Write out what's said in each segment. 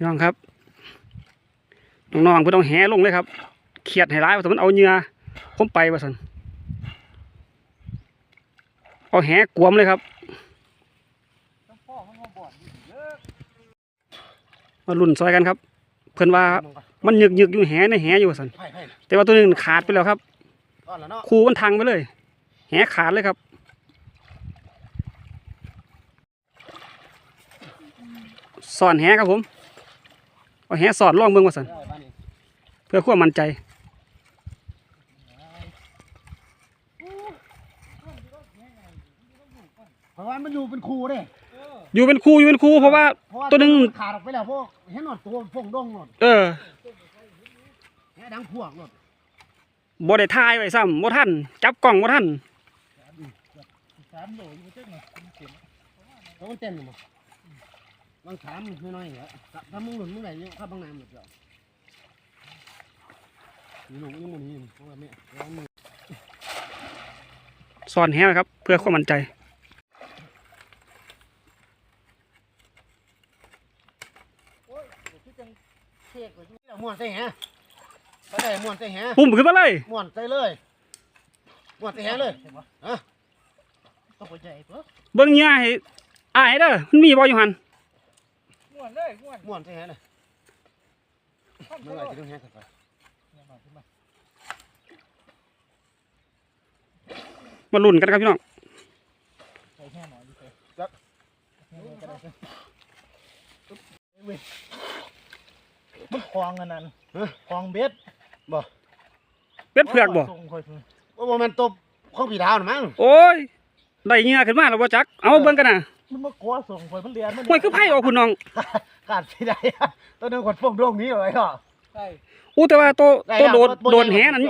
พี่น้องครับน้องๆเพิ่นเอาแหลงเลยครับเขียดให้ร้ายว่าแต่มันเอาเหงื่อผมไปว่าซั่นเอาแหกวมเลยครับมาลุ่นซอยกันครับ เพิ่นว่ามันยึกยึกๆอยู่แหในแหอยู่ว่าซั่นไผ่ไผ่แต่ว่าตัวหนึงขาดไปแล้วครับก้อนละเนาะคูมันทังไปเลย แหขาดเลยครับสอนแหครับผม เอาแหสอดล่องเบิ่งว่าสันได้บ้านนี้เพื่อความมั่นใจเพราะว่ามันอยู่เป็นครูเด้อยู่เป็นครูอยู่เป็นครูเพราะว่าเพราะาตัวหนึ่งมัขาดออกไปแล้วพวกเห็นหนอดตัวพวกดงหนอดเออแค่ดังพวกหนอดบ่ได้ทายไว้ซ้ำบ่ทันจับกล้องบ่ทันสามโลอยู่เจ๊งเลยแล้วมันเต้นอยู่มั้ง บางสามน้อยๆเหรอถ้ามึงหลุดมึงไหนเนี่ยถ้าบางน้ำหลุดเดี๋ยวนี่หนุ่มยังมันนี่เพราะว่าแม่ร้องมือสอนแหครับ เพื่อความมั่นใจม้วนใส่แหก็ได้ม้วนใส่แหปุ่มขึ้นมาเลยม้วนใส่เลยม้วนใส่แหเลยฮะต้องหัวใจเพิ่มเบิ่งเหงื่อให้อายเด้อมันมีบ่อยู่หั่น ม่วนเลยม่วนม้วนใส่แหเลยข้ามเมื่อไหร่จะต้องแหกันไปมาลุ้นกันครับพี่น้องใส่แค่หน่อยดิเซ่มันคลองอันนั้นคลองเบ็ดเป็ดเผือกบ่ส่งค่อยส่งว่าบ่แมันตบของผีดาวนะมั้งโอ้ยได้เหงื่อขึ้นมาแล้วบ่จัก เอาเบิ่งกันน่ะ มันมากัวส่งค่อยมันเรียนมันห้วยคือไผออกคุณน้อง ขาดที่ใดอะตัวหนึงคนพวกดวงนี้เหรอไอ้ห่อใช่อู้แต่ว่าตัวตัวโดดโดนแหนั่น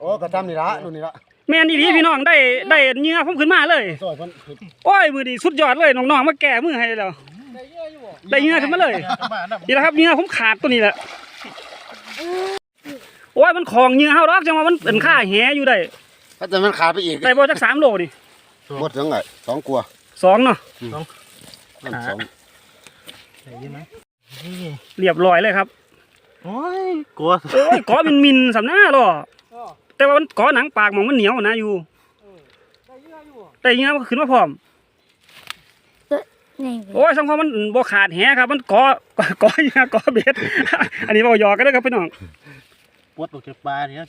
โอ้กระทำนี่ละดูนี่ละแม่นอีหลีพี่น้องได้ได้เหงื่อผมขึ้นมาเลย ซอยเพิ่นโอ้ยมือดีสุดยอดเลยน้องๆมาแก้มือให้แล้ว ได้เยอะอยู่บ่ได้เหงื่อขึ้นมาเลย มาน้นี่แหละครับเหงื่อผมขาดตัวนี้แหละโอ้ยมันของเหงื่อเฮาดอกจังว่ามันเป็นค่าแหอยู่ได้ถ้าแต่มันขาดไปอีกได้บ่จักสามโลนี่ หมดถึงไงสองกลัวสองเนาะนั่นสองำได้ยินไหมนี่เรียบร้อยเลยครับโอ้ยกลัวโอ้ยกอมินมินๆสำหน้าหรอแต่ว่ามันกอหนังปากหมองมันเหนียวนะอยู่ได้เยอะอยู่บ่แต่เหงื่อมันขึ้นมาพร้อมนี่โอ้ยสังคมมันบ่ขาดแหครับ มันกอกอเหงื่อกอเบ็ดอันนี้บ่หยอกกันเด้อครับพี่น้องปวดตกจากปลาเนี่ย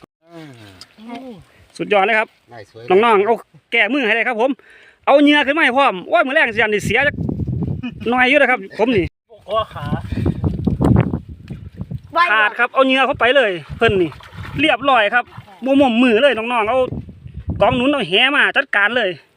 สุดยอดเลยครับนายสวยน้องๆเอาแก้มือให้เลยครับ ผม เอาเหงื่อขึ้นมาให้พร้อมโอ้ยมือแรกสิอันนี้เสียจักหน่อยอยู่นะครับ ผมนี่กัวขาขาดครับเอาเหงื่อเข้าไปเลย เพิ่นนี่ เรียบร้อยครับบ่หม่อมมือเลยน้องๆเอากองหนุนเอาแหมาจัดการเลยเ